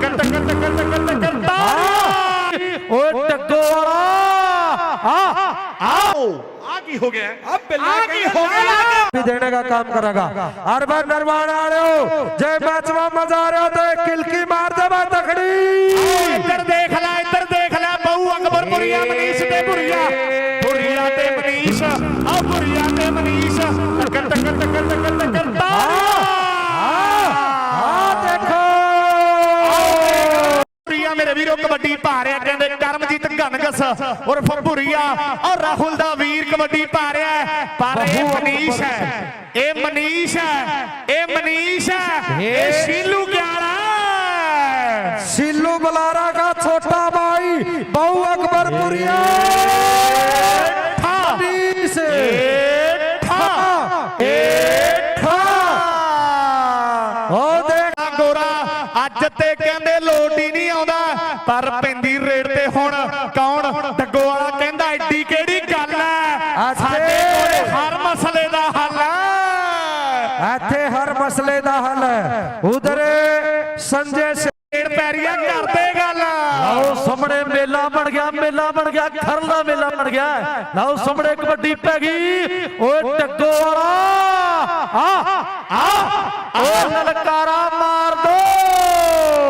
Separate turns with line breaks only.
ਟੱਕਰ ਟੱਕਰ ਟੱਕਰ ਟੱਕਰ ਟੱਕਰ
ਓਏ ਟੱਗੋ ਵਾਲਾ ਆ
ਆਓ ਆ ਕੀ ਹੋ ਗਿਆ
ਆ ਬਿੱਲਾ
ਆ ਕੀ ਹੋ ਗਿਆ
भी देने का काम करेगा हर बार निर्माण आ रहे हो जय मैच में मजा आ रहा हो तो एक किलकी मार दे मैं तकड़ी
ਇੱਧਰ ਦੇਖ ਲੈ ਇੱਧਰ ਦੇਖ ਲੈ ਬਹੁ ਅਕਬਰਪੁਰੀਆ ਮਨੀਸ਼ ਤੇ ਭੁਰੀਆ ਭੁਰੀਆ ਤੇ ਮਨੀਸ਼ ਆ ਭੁਰੀਆ ਤੇ ਮਨੀਸ਼ ਟੱਕਰ ਆ ਮੇਰੇ ਵੀਰੋ ਕਬੱਡੀ ਪਾ ਰਿਹਾ ਕਹਿੰਦੇ ਕਰਮਜੀਤ ਘਨਗਸ ਉਰਫ ਭੁਰੀਆ। ਔਰ ਰਾਹੁਲ ਦਾ ਵੀਰ ਕਬੱਡੀ ਭਾ ਰਿਹਾ ਪਰ ਇਹ ਮਨੀਸ਼ ਹੈ। ਇਹ ਮਨੀਸ਼ ਹੈ ਇਹ ਮਨੀਸ਼ ਹੈ। ਇਹ ਸ਼ੀਲੂ ਗਿਆਲਾ
ਸ਼ੀਲੂ ਬਲਾਰਾ ਦਾ ਛੋਟਾ ਬਾਈ ਬਹੁ
ਅਕਬਰਪੁਰੀਆ ਮਨੀਸ਼। ਅੱਜ ਤੇ ਪਰ ਪੈਂਦੀ ਰੇਡ ਤੇ ਹੁਣ ਕੌਣ? ਡੱਗੋ ਵਾਲਾ ਕਹਿੰਦਾ ਐਡੀ ਕਿਹੜੀ ਗੱਲ
ਅੱਛੇ।
ਸਾਡੇ ਕੋਲੇ ਹਰ ਮਸਲੇ ਦਾ ਹੱਲ ਹੈ
ਇੱਥੇ ਹਰ ਮਸਲੇ ਦਾ ਹੱਲ ਹੈ ਉਧਰ ਸੰਜੇ
ਰੇਡ ਪੈਰੀਆ ਕਰਦੇ ਗੱਲ।
ਲਓ ਸਾਹਮਣੇ ਮੇਲਾ ਬਣ ਗਿਆ ਮੇਲਾ ਬਣ ਗਿਆ ਖਰਨ ਦਾ ਮੇਲਾ ਬਣ ਗਿਆ। ਲਓ ਸਾਹਮਣੇ ਕਬੱਡੀ ਪੈ ਗਈ। ਓਏ ਟੱਗੋ ਵਾਲਾ